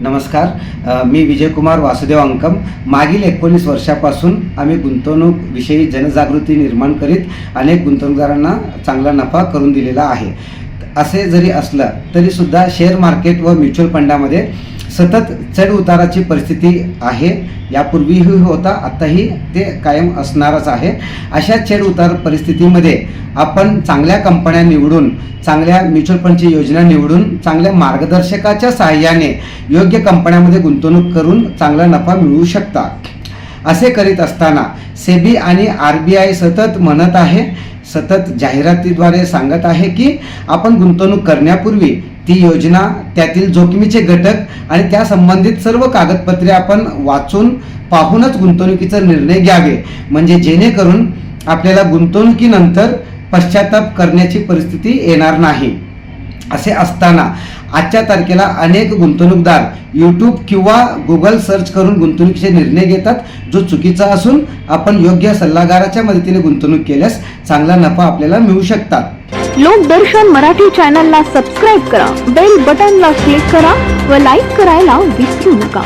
नमस्कार. मी विजयकुमार वासुदेव अंकम. मागील एकोणीस वर्षापासून आम्ही गुंतवणूक विषयी जनजागृती निर्माण करीत अनेक गुंतवणूकदारांना चांगला नफा करून दिलेला आहे. असे जरी असलं तरीसुद्धा शेअर मार्केट व म्युच्युअल फंडामध्ये सतत चढ उताराची परिस्थिती आहे. यापूर्वीही होता आत्ताही ते कायम असणारच आहे. अशा चढ उतार परिस्थितीमध्ये आपण चांगल्या कंपन्या निवडून चांगल्या म्युच्युअल फंडची योजना निवडून चांगल्या मार्गदर्शकाच्या सहाय्याने योग्य कंपन्यामध्ये गुंतवणूक करून चांगला नफा मिळवू शकता. असे करीत असताना सेबी आणि आर बी आय सतत म्हणत आहे सतत जाहिरातीद्वारे सांगत आहे की आपण गुंतवणूक करण्यापूर्वी ती योजना त्यातील जोखमीचे घटक आणि त्या संबंधित सर्व कागदपत्रे आपण वाचून पाहूनच गुंतवणुकीचा निर्णय घ्यावे. म्हणजे जेणेकरून आपल्याला गुंतवणुकीनंतर पश्चाताप करण्याची परिस्थिती येणार नाही. असे असताना आजच्या तारखेला अनेक गुंतवणूकदार यूट्यूब किंवा गुगल सर्च करून गुंतवणुकीचे निर्णय घेतात. जो चुकीचा असून आपण योग्य सल्लागाराच्या मदतीने गुंतवणूक केल्यास चांगला नफा आपल्याला मिळू शकतात. लोकदर्शन मराठी चॅनलला सबस्क्राईब करा. बेल बटनला क्लिक करा व लाईक करायला विसरू नका.